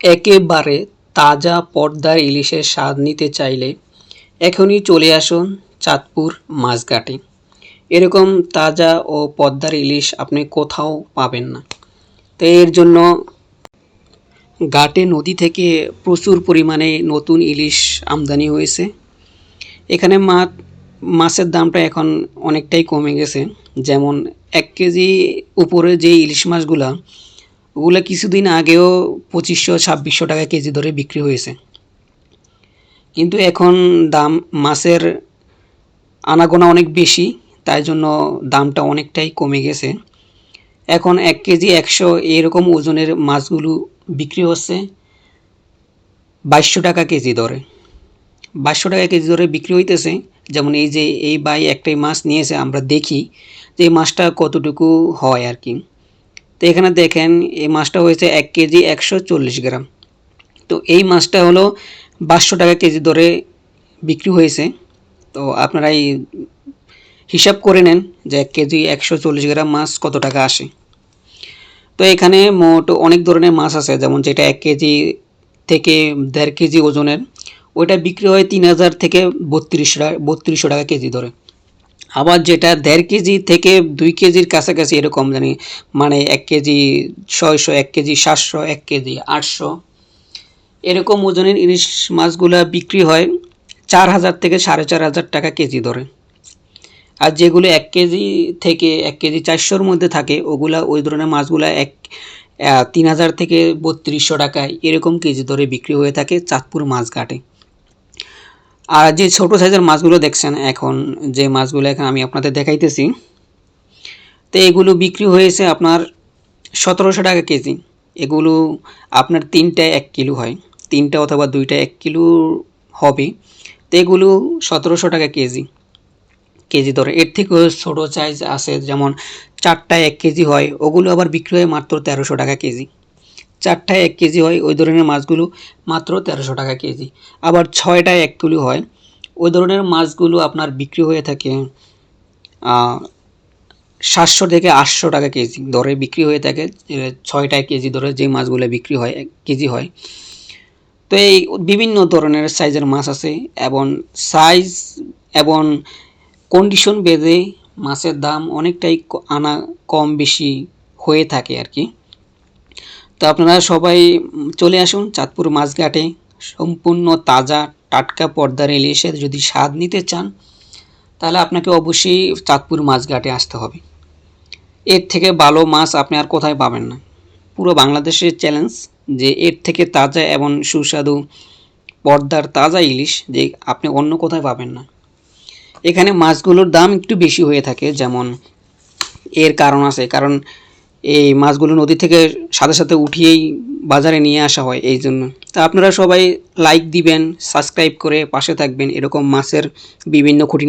একেবারে তাজা পদ্মার ইলিশের স্বাদ নিতে চাইলে এখনই চলে আসুন চাঁদপুর মাছঘাটে। এরকম তাজা ও পদ্মার ইলিশ আপনি কোথাও পাবেন না। তো এর জন্য ঘাটে নদী থেকে প্রচুর পরিমাণে নতুন ইলিশ আমদানি হয়েছে। এখানে মাছ মাছের দামটা এখন অনেকটাই কমে গেছে। যেমন এক কেজি উপরে যে ইলিশ মাছগুলা ওগুলো কিছুদিন আগেও পঁচিশশো, ছাব্বিশশো টাকা কেজি ধরে বিক্রি হয়েছে। কিন্তু এখন দাম, মাছের আনাগোনা অনেক বেশি, তাই জন্য দামটা অনেকটাই কমে গেছে। এখন এক কেজি একশো এরকম ওজনের মাছগুলো বিক্রি হচ্ছে বাইশশো টাকা কেজি দরে বাইশশো টাকা কেজি ধরে বিক্রি হইতেছে, যেমন এই যে, এই বাই একটাই মাছ নিয়েছে, আমরা দেখি যে এই মাছটা কতটুকু হয় আর কি। তো এখানে দেখেন, এই মাছটা হয়েছে এক কেজি একশো চল্লিশ গ্রাম। তো এই মাছটা হলো বাইশশো টাকা কেজি ধরে বিক্রি হয়েছে। তো আপনারা এই হিসাব করে নেন যে এক কেজি একশো চল্লিশ গ্রাম মাছ কত টাকা আসে। তো এখানে মোট অনেক ধরনের মাছ আছে, যেমন যেটা এক কেজি থেকে দেড় কেজি ওজনের, ওইটা বিক্রি হয় তিন হাজার থেকে বত্রিশশো বত্রিশশো টাকা কেজি ধরে আবার যেটা দেড় কেজি থেকে দুই কেজির কাছাকাছি এরকম জানি মানে এক কেজি ছয়শো, এক কেজি সাতশো, এক কেজি আটশো, এরকম ওজনের ইলিশ মাছগুলা বিক্রি হয় চার হাজার থেকে সাড়ে চার হাজার টাকা কেজি ধরে। আর যেগুলো এক কেজি থেকে এক কেজি চারশোর মধ্যে থাকে, ওগুলা ওই ধরনের মাছগুলা এক তিন হাজার থেকে বত্রিশশো টাকায় এরকম কেজি ধরে বিক্রি হয়ে থাকে চাঁদপুর মাছঘাটে আর যে ছোট সাইজের মাছগুলো দেখছেন এখন, যে মাছগুলো এখন আমি আপনাদের দেখাইতেছি, তো এগুলো বিক্রি হয়েছে আপনার সতেরোশো টাকা কেজি। এগুলো আপনার তিনটা এক কিলো হয়, তিনটা অথবা দুইটা এক কিলো হবে। তো এগুলো সতেরোশো টাকা কেজি কেজি ধরে। এর থেকেও ছোটো সাইজ আছে, যেমন চারটায় এক কেজি হয়, ওগুলো আবার বিক্রি হয় মাত্র তেরোশো টাকা কেজি। চারটায় এক কেজি হয়, ওই ধরনের মাছগুলো মাত্র তেরোশো টাকা কেজি। আবার ছয়টায় এক কিলো হয়, ওই ধরনের মাছগুলো আপনার বিক্রি হয়ে থাকে সাতশো থেকে আটশো টাকা কেজি দরে বিক্রি হয়ে থাকে ছয়টায় কেজি ধরে যে মাছগুলো বিক্রি হয়, এক কেজি হয়। তো এই বিভিন্ন ধরনের সাইজের মাছ আছে এবং সাইজ এবং কন্ডিশন বেঁধে মাছের দাম অনেকটাই আনা কম বেশি হয়ে থাকে আর কি। তো আপনারা সবাই চলে আসুন চাঁদপুর মাছঘাটে। সম্পূর্ণ তাজা টাটকা পর্দার ইলিশের যদি স্বাদ নিতে চান, তাহলে আপনাকে অবশ্যই চাঁদপুর মাছঘাটে আসতে হবে। এর থেকে ভালো মাছ আপনি আর কোথায় পাবেন না। পুরো বাংলাদেশের চ্যালেঞ্জ যে এর থেকে তাজা এবং সুস্বাদু পর্দার তাজা ইলিশ যে আপনি অন্য কোথায় পাবেন না। এখানে মাছগুলোর দাম একটু বেশি হয়ে থাকে, যেমন এর কারণ আছে। কারণ এই মাছগুলো নদী থেকে সাথে সাথে উঠিয়েই বাজারে নিয়ে আসা হয় এই জন্য। তা আপনারা সবাই লাইক দিবেন সাবস্ক্রাইব করে পাশে থাকবেন। এরকম মাছের বিভিন্ন খুঁটিনাটি